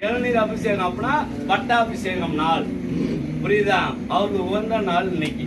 இளநீர் அபிஷேகம் அப்படின்னா பட்டாபிஷேகம் நாள். புரியுதா? அவருக்கு உகந்த நாள் இன்னைக்கு.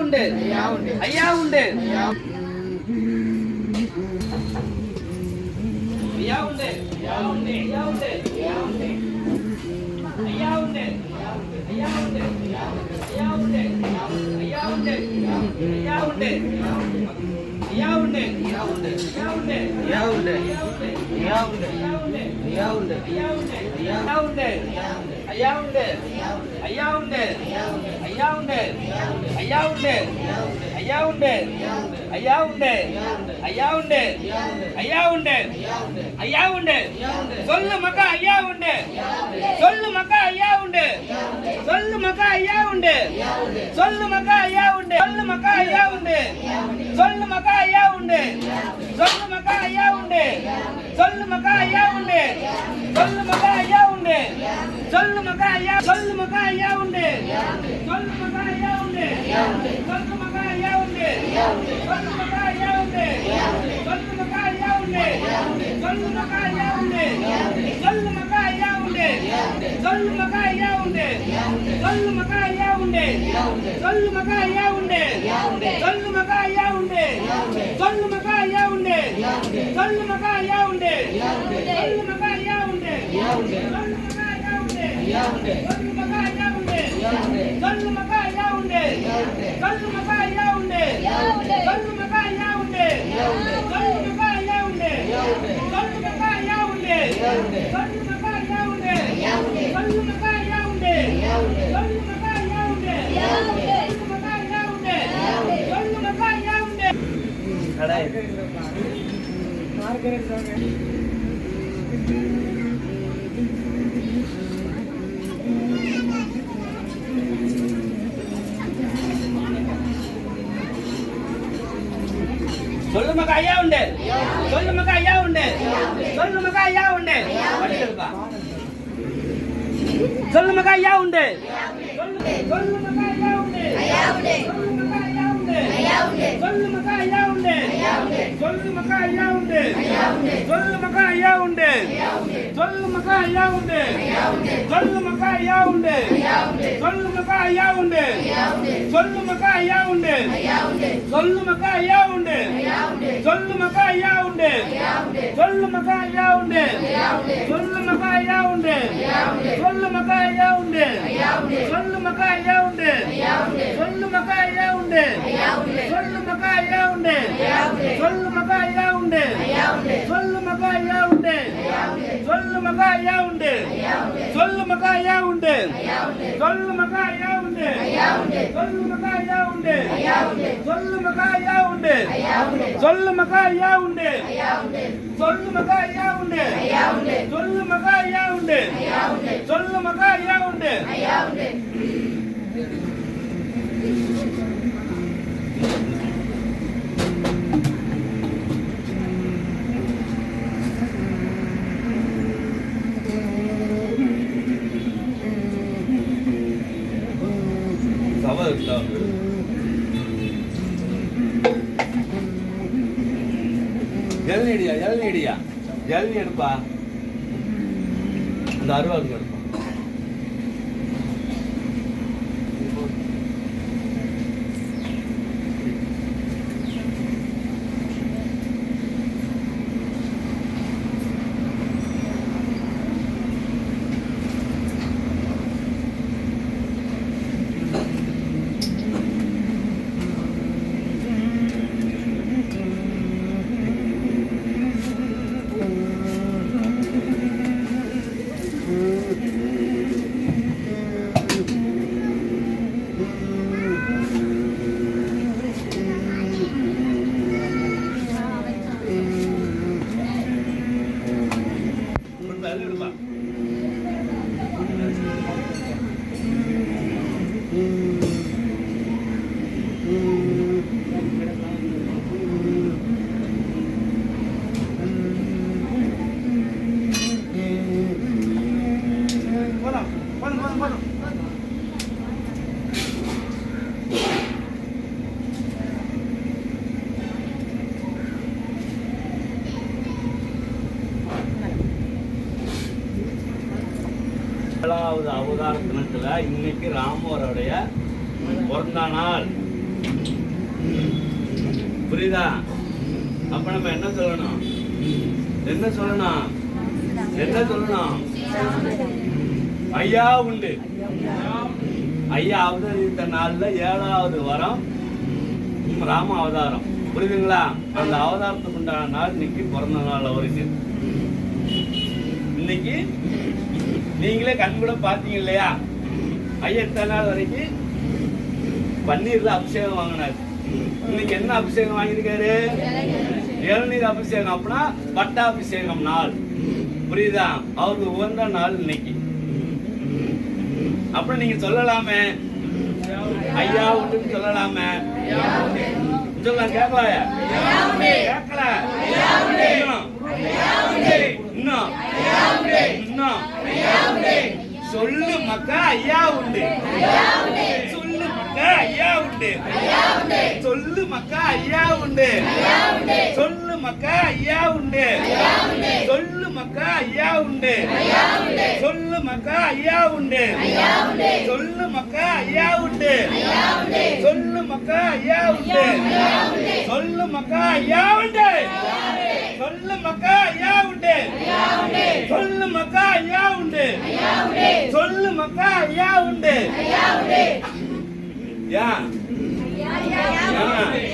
ఉండే అయ్యా ఉండే అయ్యా ఉండే అయ్యా ఉండే అయ్యా ఉండే అయ్యా ఉండే అయ్యా ఉండే అయ్యా ఉండే అయ్యా ఉండే అయ్యా ఉండే అయ్యా ఉండే అయ్యా ఉండే ஐயா உண்டு ஐயா உண்டு ஐயா உண்டு ஐயா உண்டு ஐயா உண்டு ஐயா உண்டு ஐயா உண்டு ஐயா உண்டு ஐயா உண்டு ஐயா உண்டு ஐயா உண்டு ஐயா உண்டு ஐயா உண்டு ஐயா உண்டு ஐயா உண்டு ஐயா உண்டு ஐயா உண்டு சொல்லு மக்கா ஐயா உண்டு சொல்லு மக்கா ஐயா உண்டு சொல்லு மக்கா ஐயா உண்டு சொல்லு மக்கா ஐயா சொல்லு மக்கா ஐயா உண்டு. சொல்லு மக்கா ஐயா உண்டு. சொல்லு மக்கா ஐயா உண்டு. சொல்லு மக்கா ஐயா உண்டு. சொல்லு மக்கா ஐயா உண்டு. சொல்லு மக்கா ஐயா சொல்லு மக்கா ஐயா உண்டு சொல்லு மக்கா ஐயா உண்டு சொல்லு மக்கா ஐயா உண்டு சொல்லு மக்கா ஐயா உண்டு சொல்லு மக்கா ஐயா உண்டு சொல்லு மக்கா ஐயா உண்டு சொல்லு மக்கா ஐயா உண்டு சொல்லு மக்கா ஐயா உண்டு சொல்லு மக்கா சொல்லு மக்கா ஐயா உண்டு சொல்லு மக்கா ஐயா உண்டு சொல்லு மக்கா ஐயா உண்டு படிச்சிருப்பா சொல்லு மக்கா ஐயா உண்டு சொல்லு சொல்லு மக்கா ஐயா உண்டு சொல்லு மக்கா ஐயா உண்டு சொல்லு மக்கா ஐயா உண்டு சொல்லு மக்கா ஐயா உண்டு சொல்லு மக்கா ஐயா உண்டு சொல்லு மக்கா ஐயா உண்டு சொல்லு மக்கா ஐயா உண்டு சொல்லு மக்கா ஐயா உண்டு சொல்லு மக்கா ஐயா உண்டு சொல்லு மக்கா ஐயா உண்டு சொல்லு மக்கா ஐயா உண்டு சொல்லு மக்கா ஐயா உண்டு சொல்லு மக்கா ஐயா உண்டு சொல்லு மக்கா ஐயா உண்டு சொல்லு மக்கா ஐயா உண்டு சொல்லு மக்கா ஐயா உண்டு சொல்லு மக்கா ஐயா உண்டு சொல்லு மக்கா ஐயா உண்டு சொல்லு மக்கா ஐயா உண்டு சொல்லு மக்கா ஐயா உண்டு சொல்லு மக்கா ஐயா உண்டு சொல்லு மக்கா ஐயா உண்டு சொல்லு மக்கா ஐயா உண்டு சொல்லு மக்கா ஐயா உண்டு சொல்லு மக்கா ஐயா உண்டு சொல்லு மக்கா ஐயா உண்டு சொல்லு மக்கா ஐயா உண்டு சொல்லு மக்கா ஐயா உண்டு சவா இளநீடியா இளநீடியா இளநீ எடுப்பா. அந்த அருவாளுக்கு எடுப்பா ஆறாவது அவதார தினத்துல இன்னைக்கு ராமரோடைய பிறந்த நாள். புரியுதா? அப்ப நம்ம என்ன சொல்லணும்? என்ன சொல்லணும்? என்ன சொல்லணும்? ஐயா உண்டு. ஐயா அவதரித்த நாள்ல ஏழாவது வரம் ராம அவதாரம். புரியுதுங்களா? அந்த அவதாரத்துக்கு உண்டான நாள் இன்னைக்கு பிறந்த நாள் அவருக்கு. இன்னைக்கு நீங்களே கண் கூட பாத்தீங்க இல்லையா? ஐயா எத்தனை நாள் வரைக்கும் பன்னீர்ல அபிஷேகம் வாங்கினார். இன்னைக்கு என்ன அபிஷேகம் வாங்கியிருக்காரு? இளநீர் அபிஷேகம். அப்படின்னா பட்டாபிஷேகம் நாள். புரியுதா? அவருக்கு உகந்த நாள் இன்னைக்கு. அப்புறம் நீங்க சொல்லலாமே? ஐயா உண்டுன்னு சொல்லலாமே? சொல்லலாம் கேட்கலாய கேட்கல இன்னும் இன்னும் இன்னும் சொல்லு மக்கா ஐயா உண்டு சொல்லு மக்கா ஐயா உண்டு சொல்லு மக்கா ஐயா உண்டு சொல்லு மக்கா ஐயா உண்டு சொல்லு மக்கா ஐயா உண்டு சொல்லு மக்கா ஐயா உண்டு சொல்லு மக்கா ஐயா உண்டு சொல்லு மக்கா ஐயா உண்டு சொல்லு மக்கா ஐயா உண்டு சொல்லு மக்கா ஐயா உண்டு சொல்லு மக்கா ஐயா உண்டு சொல்லு மக்கா ஐயா உண்டு யா. ஐயா